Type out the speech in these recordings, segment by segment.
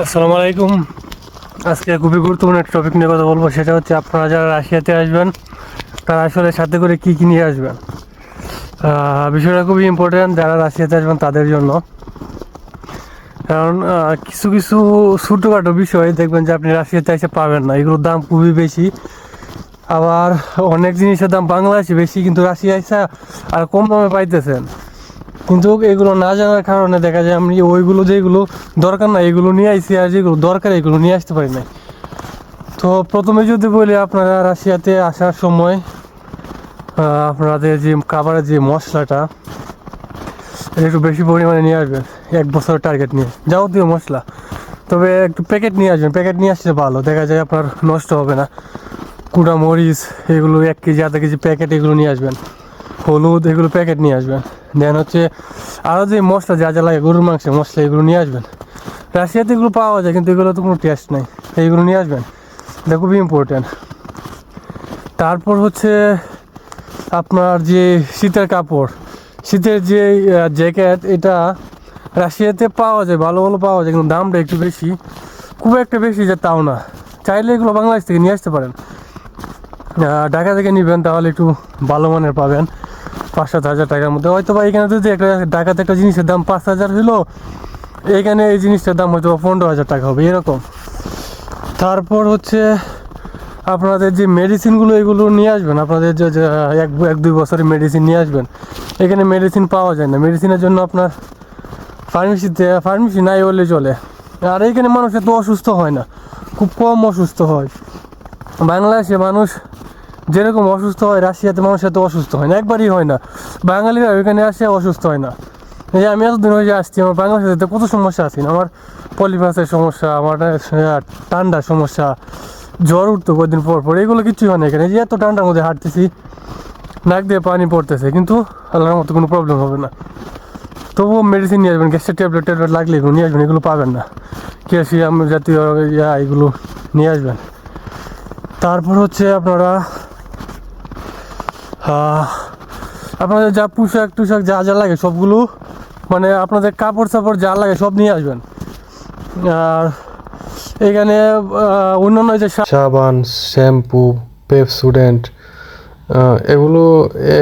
আসসালামু আলাইকুম। আজকে খুবই গুরুত্বপূর্ণ একটা টপিক নিয়ে কথা বলব, সেটা হচ্ছে আপনারা যারা রাশিয়াতে আসবেন, তারা আসলে সাথে করে কী কী নিয়ে আসবেন? বিষয়টা খুবই ইম্পর্ট্যান্ট যারা রাশিয়াতে আসবেন তাদের জন্য। কারণ কিছু কিছু ছোটোখাটো বিষয় দেখবেন যে আপনি রাশিয়াতে এসে পাবেন না, এগুলোর দাম খুবই বেশি। আবার অনেক জিনিসের দাম বাংলাদেশে বেশি, কিন্তু রাশিয়া আর কম দামে পাইতেছেন। কিন্তু এগুলো না জানার কারণে দেখা যায় আমি ওইগুলো যেগুলো দরকার না এগুলো নিয়ে আইসি আর যেগুলো দরকার এগুলো নিয়ে আসতে পারি না তো প্রথমে যদি বলি আপনারা রাশিয়াতে আসার সময় আপনাদের যে খাবারের যে মশলাটা একটু বেশি পরিমাণে নিয়ে আসবেন, এক বছরের টার্গেট নিয়ে। যাবতীয় মশলা। তবে একটু প্যাকেট নিয়ে আসবেন প্যাকেট নিয়ে আসলে ভালো। দেখা যায় আপনার নষ্ট হবে না। কুড়া মরিচ, এগুলো এক কেজি, আধা কেজি প্যাকেট এগুলো নিয়ে আসবেন। হলুদ, এগুলো প্যাকেট নিয়ে আসবেন। দেন হচ্ছে আরও যে মশলা যা যা লাগে, গরুর মাংস মশলা, এগুলো নিয়ে আসবেন। রাশিয়াতে এগুলো পাওয়া যায়, কিন্তু এগুলো তো কোনো টেস্ট নাই। এইগুলো নিয়ে আসবেন। এটা খুবই ইম্পর্ট্যান্ট তারপর হচ্ছে আপনার যে শীতের কাপড়, শীতের যে জ্যাকেট এটা রাশিয়াতে পাওয়া যায়, ভালো ভালো পাওয়া যায়, কিন্তু দামটা একটু বেশি। খুব একটা বেশি যে তাও না। চাইলে এগুলো বাংলাদেশ থেকে নিয়ে আসতে পারেন। ঢাকা থেকে নেবেন, তাহলে একটু ভালো মানের পাবেন। পাঁচ সাত হাজার টাকার মধ্যে। হয়তো বা এখানে যদি একটা ঢাকাতে একটা জিনিসের দাম পাঁচ হাজার হলো এখানে এই জিনিসটার দাম হয়তো পনেরো হাজার টাকা হবে, এরকম। তারপর হচ্ছে আপনাদের যে মেডিসিনগুলো এগুলো নিয়ে আসবেন, আপনাদের যে এক এক, দুই বছরের মেডিসিন নিয়ে আসবেন, এখানে মেডিসিন পাওয়া যায় না। মেডিসিনের জন্য আপনার ফার্মেসিতে, ফার্মেসি নাই বললে চলে। আর এইখানে মানুষ এত অসুস্থ হয় না, খুব কম অসুস্থ হয়। বাংলাদেশে মানুষ যেরকম অসুস্থ হয় রাশিয়াতে মানুষ এত অসুস্থ হয় না একবারই হয় না। বাঙালিরা ওইখানে আসে অসুস্থ হয় না। এই যে আমি এতদিন হয়ে আসছি আমার বাংলাদেশে কত সমস্যা আছে আমার পলিপাসের সমস্যা আমার আহ, ঠান্ডার সমস্যা জ্বর উঠতো কদিন পর পর এগুলো কিছুই হয় না এখানে। যে এত ঠান্ডার মধ্যে হাঁটতেছি নাক দিয়ে পানি পড়তেছে কিন্তু আল্লাহর মতো কোনো প্রবলেম হবে না। তবুও মেডিসিন নিয়ে আসবেন গ্যাসের ট্যাবলেট ট্যাবলেট লাগলে এগুলো নিয়ে আসবেন এগুলো পাবেন না। ক্যালসিয়াম জাতীয় ইয়া এগুলো নিয়ে আসবেন। তারপর হচ্ছে আপনারা আপনাদের যা পোশাক টুশাক যা যা লাগে সবগুলো মানে আপনাদের কাপড় চাপড় যা লাগে সব নিয়ে আসবেন। আর এখানে অন্যান্য যে সাবান, শ্যাম্পু পেপসুডেন্ট এগুলো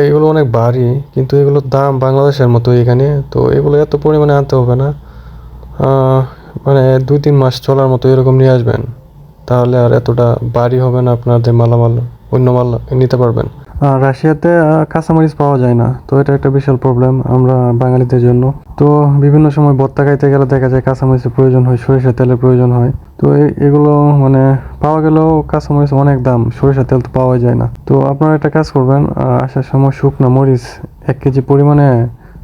এগুলো অনেক ভারী, কিন্তু এগুলোর দাম বাংলাদেশের মতো এখানে, তো এগুলো এত পরিমাণে আনতে হবে না। মানে দুই তিন মাস চলার মতো এরকম নিয়ে আসবেন, তাহলে আর এতটা ভারী হবে না আপনাদের মালামাল, অন্য মাল নিতে পারবেন। রাশিয়াতে কাঁচামরিচ পাওয়া যায় না। তো এটা একটা বিশাল প্রবলেম আমরা বাঙালিদের জন্য। তো বিভিন্ন সময় ভর্তা খাইতে গেলে দেখা যায় কাঁচামরিচের প্রয়োজন হয়, সরিষার তেলের প্রয়োজন হয়। তো এগুলো মানে পাওয়া গেলেও কাঁচামরিচ অনেক দাম, সরিষার তেল তো পাওয়া যায় না। তো আপনারা একটা কাজ করবেন আসার সময় শুকনো মরিচ, এক কেজি পরিমাণে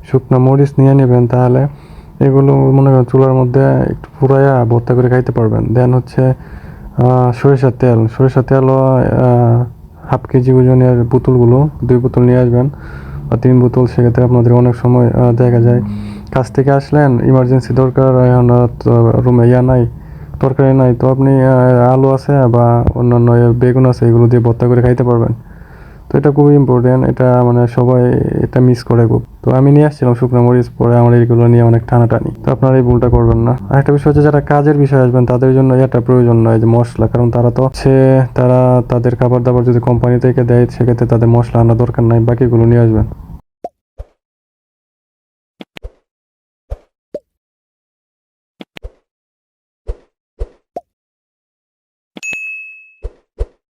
শুকনো মরিচ নিয়ে নেবেন তাহলে এগুলো মনে করেন চুলার মধ্যে একটু পুরাইয়া ভর্তা করে খাইতে পারবেন। দেন হচ্ছে সরিষার তেল। সরিষার তেলও হাফ কেজি ওজনের বোতলগুলো, দুই বোতল নিয়ে আসবেন বা তিন বোতল, সেক্ষেত্রে আপনাদের অনেক সময় দেখা যায় কাজ থেকে আসলেন ইমার্জেন্সি দরকার, এখন রুমে ইয়া নাই, তরকারি নাই, তো আপনি আলু আছে বা অন্যান্য বেগুন আছে, এগুলো দিয়ে ভর্তা করে খাইতে পারবেন। তো এটা খুবই ইম্পর্টেন্ট এটা মানে সবাই এটা মিস করে খুব। তো আমি নিয়ে আসছিলাম শুকনো মরিচ, পরে আমার এইগুলো নিয়ে অনেক টানাটানি। তো আপনারা এই ভুলটা করবেন না। আর একটা বিষয় হচ্ছে, যারা কাজের বিষয়ে আসবেন, তাদের জন্য এটা প্রয়োজন নয় যে মশলা, কারণ তারা তো সে তারা তাদের খাবার দাবার যদি কোম্পানি থেকে দেয়, সেক্ষেত্রে তাদের মশলা আনা দরকার নাই, বাকিগুলো নিয়ে আসবেন।